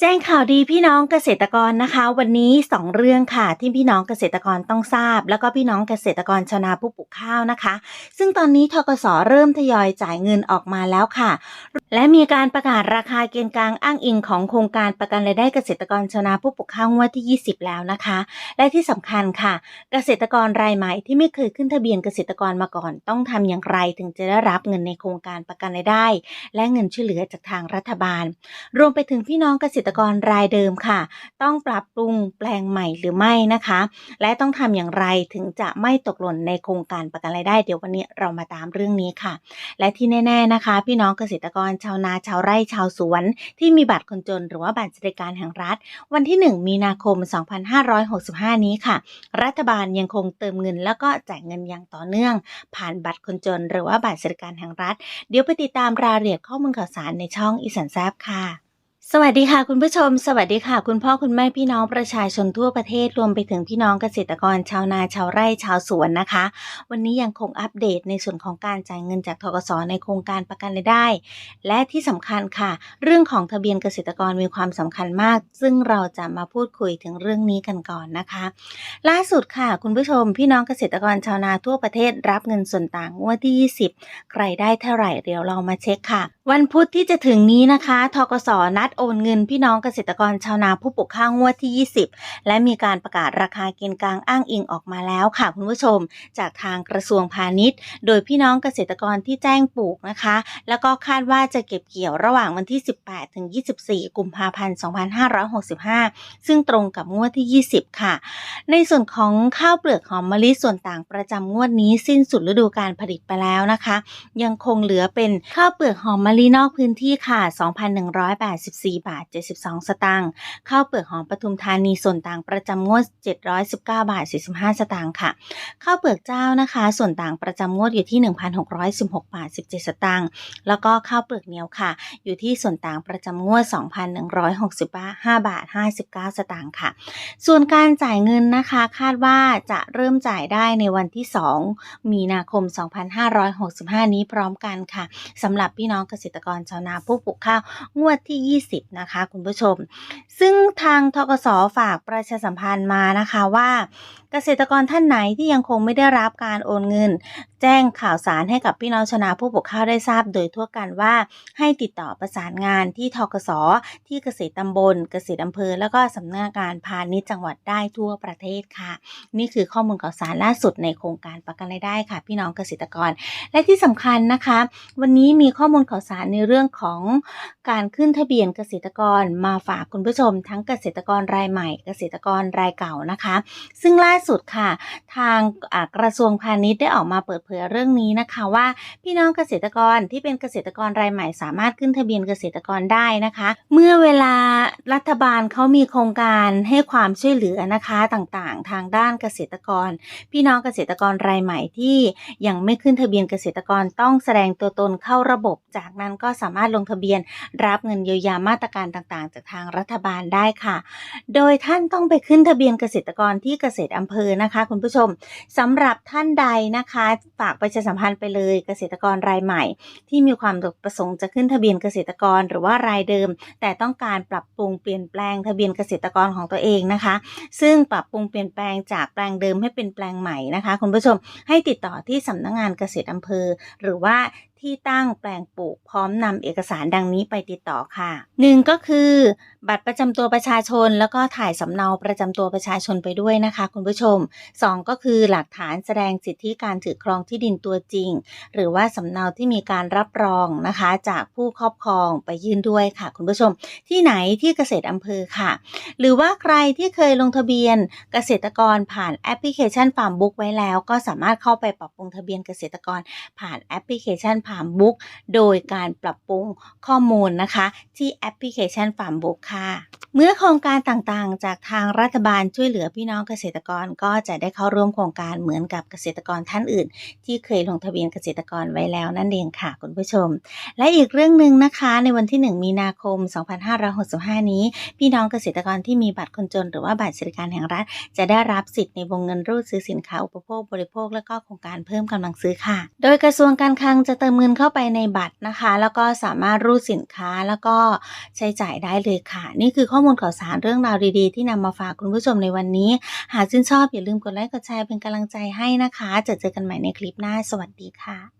แจ้งข่าวดีพี่น้องเกษตรกรนะคะ วันนี้ 2 เรื่องค่ะ ที่พี่น้องเกษตรกรต้องทราบ แล้วก็พี่น้องเกษตรกรชาวนาผู้ปลูกข้าวนะคะ ซึ่งตอนนี้ทกสเริ่มทยอยจ่ายเงินออกมาแล้วค่ะ และมีการประกาศราคาเกณฑ์กลางอ้างอิงของโครงการประกันรายได้เกษตรกรชาวนาผู้ปลูกข้าวงวดที่ 20 แล้วนะคะ และที่สำคัญค่ะ เกษตรกรรายใหม่ที่ไม่เคยขึ้นทะเบียนเกษตรกรมาก่อน ต้องทำอย่างไรถึงจะได้รับเงินในโครงการประกันรายได้ และเงินช่วยเหลือจากทางรัฐบาล รวมไปถึงพี่น้องเกษตรกรรายเดิมค่ะ ต้องปรับปรุงแปลงใหม่หรือไม่นะคะ และต้องทำอย่างไรถึงจะไม่ตกหล่นในโครงการประกันรายได้เดี๋ยววันนี้เรามาตามเรื่องนี้ค่ะ และที่แน่ ๆนะคะ พี่น้องเกษตรกรชาวนาชาวไร่ชาวสวน ที่มีบัตรคนจน หรือว่าบัตรสวัสดิการแห่งรัฐ วันที่ 1 มีนาคม 2565 นี้ค่ะ รัฐบาลยังคงเติมเงิน แล้วก็จ่ายเงินอย่างต่อเนื่อง ผ่านบัตรคนจน หรือว่าบัตรสวัสดิการแห่งรัฐ เดี๋ยวไปติดตามรายละเอียดข้อมูลข่าวสารในช่องอีสานแซบค่ะ สวัสดีค่ะคุณผู้ชม สวัสดีค่ะ คุณพ่อคุณแม่พี่น้องประชาชนทั่วประเทศรวมไปถึงพี่น้องเกษตรกรชาวนาชาวไร่ชาวสวนนะคะ วันนี้ยังคงอัปเดตในส่วนของการจ่ายเงินจากทกสในโครงการประกันรายได้ และที่สำคัญค่ะ เรื่องของทะเบียนเกษตรกรมีความสำคัญมาก ซึ่งเราจะมาพูดคุยถึงเรื่องนี้กันก่อนนะคะ ล่าสุดค่ะ คุณผู้ชม พี่น้องเกษตรกรชาวนาทั่วประเทศรับเงินส่วนต่างงวดที่ 20 ใครได้เท่าไหร่เดี๋ยวเรามาเช็คค่ะ วันพุธที่จะถึงนี้นะคะทกสนัดโอนเงินพี่น้องเกษตรกรชาวนาผู้ปลูกข้าวงวดที่ 20 และมีการประกาศราคาเกณฑ์กลางอ้างอิงออกมาแล้วค่ะคุณผู้ชม จากทางกระทรวงพาณิชย์ โดยพี่น้องเกษตรกรที่แจ้งปลูกนะคะ แล้วก็คาดว่าจะเก็บเกี่ยวระหว่างวันที่ 18 ถึง 24 กุมภาพันธ์ 2565 ซึ่งตรงกับงวดที่ 20 ค่ะ ในส่วนของข้าวเปลือกหอมมะลิส่วนต่างประจำงวดนี้สิ้นสุดฤดูการผลิตไปแล้วนะคะ ยังคงเหลือเป็นข้าวเปลือกหอมมะลินอกพื้นที่ค่ะ 2,184 บาท 72 สตางค์ข้าวเปลือกหอมปทุมธานีส่วนต่างประจำงวด 719 บาท 45 สตางค์ค่ะ ข้าวเปลือกเจ้านะคะ ส่วนต่างประจำงวดอยู่ที่ 1,616 บาท 17 สตางค์แล้วก็ข้าวเปลือกเหนียวค่ะ อยู่ที่ส่วนต่างประจำงวด 2,165 บาท 59 สตางค์ค่ะ ส่วนการจ่ายเงินนะคะคาดว่าจะเริ่มจ่ายได้ในวันที่ 2 มีนาคม 2565 นี้พร้อมกันค่ะสำหรับพี่น้องเกษษตรกรชาวนาผู้ปลูกข้าวงวดที่ 20 นะคะ คุณผู้ชม ซึ่งทางทกสฝากประชาสัมพันธ์มานะคะว่า เกษตรกรท่านไหนที่ยังคงไม่ได้รับการโอนเงิน แจ้งข่าวสารให้กับพี่น้องชาวนาผู้ปลูกข้าวได้ทราบ โดยทั่วกันว่าให้ติดต่อประสานงานที่ทกสที่เกษตรตำบล เกษตรอำเภอ แล้วก็สำนักงานพาณิชย์จังหวัดได้ทั่วประเทศค่ะ นี่คือข้อมูลข่าวสารล่าสุดในโครงการประกันรายได้ค่ะ พี่น้องเกษตรกร และที่สำคัญนะคะ วันนี้มีข้อมูลข่าวสารในเรื่องของ การขึ้นทะเบียนเกษตรกรมาฝากคุณผู้ชม ทั้งเกษตรกรรายใหม่เกษตรกรรายเก่านะคะ ซึ่งล่าสุดค่ะ ทางกระทรวงพาณิชย์ได้ออกมาเปิดเผยเรื่องนี้นะคะว่า พี่น้องเกษตรกรที่เป็นเกษตรกรรายใหม่ สามารถขึ้นทะเบียนเกษตรกรได้นะคะ เมื่อเวลารัฐบาลเขามีโครงการให้ความช่วยเหลือนะคะต่างๆ ทางด้านเกษตรกร พี่น้องเกษตรกรรายใหม่ที่ยังไม่ขึ้นทะเบียนเกษตรกรต้องแสดงตัวตนเข้าระบบ จากนั้นก็สามารถลงทะเบียนรับเงินเยียวยามาตรการต่างๆ จากทางรัฐบาลได้ค่ะ โดยท่านต้องไปขึ้นทะเบียนเกษตรกรที่เกษตรอำเภอนะคะ คุณผู้ชมสำหรับท่านใดนะคะฝากประชาสัมพันธ์ไปเลยเกษตรกรรายใหม่ ที่มีความประสงค์จะขึ้นทะเบียนเกษตรกรหรือว่ารายเดิม แต่ต้องการปรับปรุงเปลี่ยนแปลงทะเบียนเกษตรกรของตัวเองนะคะ ซึ่งปรับปรุงเปลี่ยนแปลงจากแปลงเดิมให้เป็นแปลงใหม่นะคะ คุณผู้ชมให้ติดต่อที่สำนักงานเกษตรอำเภอ หรือว่า ที่ตั้งแปลงปลูกพร้อมนำเอกสารดังนี้ไปติดต่อค่ะหนึ่งก็คือ บัตรประจำตัวประชาชน แล้วก็ถ่ายสำเนาประจำตัวประชาชนไปด้วยนะคะ คุณผู้ชมสองก็คือหลักฐานแสดงสิทธิการถือครองที่ดินตัวจริง หรือว่าสำเนาที่มีการรับรองนะคะ จากผู้ครอบครองไปยื่นด้วยค่ะ คุณผู้ชม ที่ไหนที่เกษตรอำเภอค่ะ หรือว่าใครที่เคยลงทะเบียนเกษตรกรผ่านแอปพลิเคชันฟาร์มบุ๊กไว้แล้ว ก็สามารถเข้าไปปรับปรุงทะเบียนเกษตรกรผ่านแอปพลิเคชันฟาร์มบุ๊กโดยการปรับปรุงข้อมูลนะคะ ที่แอปพลิเคชันฟาร์มบุ๊กค่ะ เมื่อโครงการต่างๆ จากทางรัฐบาลช่วยเหลือพี่น้องเกษตรกรก็จะได้เข้าร่วมโครงการเหมือนกับเกษตรกรท่านอื่น ที่เคยลงทะเบียนเกษตรกรไว้แล้วนั่นเองค่ะคุณผู้ชม และอีกเรื่องหนึ่งนะคะในวันที่ 1 มีนาคม 2565 นี้ พี่น้องเกษตรกรที่มีบัตรคนจน หรือว่าบัตรสวัสดิการแห่งรัฐ จะได้รับสิทธิ์ในวงเงินรูดซื้อสินค้าอุปโภคบริโภค และก็โครงการเพิ่มกำลังซื้อค่ะ โดยกระทรวงการคลังจะเติมเงินเข้าไปในบัตรนะคะ แล้วก็สามารถรูดสินค้าแล้วก็ใช้จ่ายได้เลยค่ะ นี่คือข้อมูลข่าวสารเรื่องราวดีๆ ที่นำมาฝากคุณผู้ชมในวันนี้ หากชื่นชอบอย่าลืมกดไลค์กดแชร์เป็นกำลังใจให้นะคะจะเจอกันใหม่ในคลิปหน้า สวัสดีค่ะ